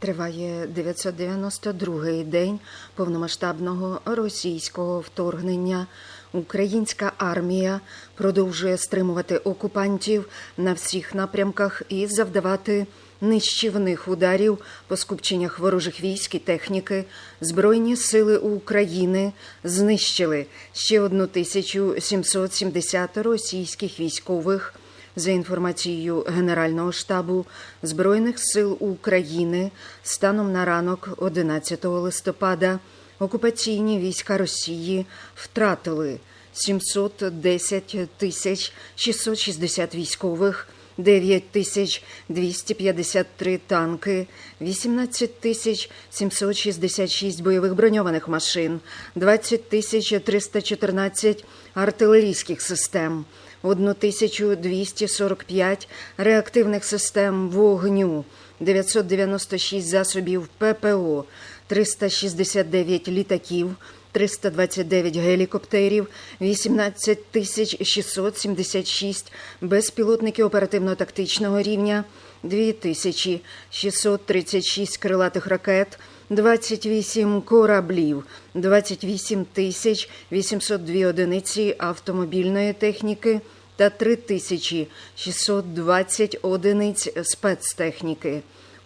Триває 992-й день повномасштабного російського вторгнення. Українська армія продовжує стримувати окупантів на всіх напрямках і завдавати нищівних ударів по скупченнях ворожих військ і техніки. Збройні сили України знищили ще 1770 російських військових. За інформацією Генерального штабу Збройних сил України, станом на ранок 11 листопада окупаційні війська Росії втратили 710 тисяч 660 військових, 9 тисяч 253 танки, 18 тисяч 766 бойових броньованих машин, 20 тисяч 314 артилерійських систем, 1245 реактивних систем вогню, 996 засобів ППО, 369 літаків, 329 гелікоптерів, 18 тисяч 676 безпілотників оперативно-тактичного рівня, 2636 крилатих ракет, 28 кораблів, 28 тисяч 802 одиниці автомобільної техніки та 3620 одиниць спецтехніки.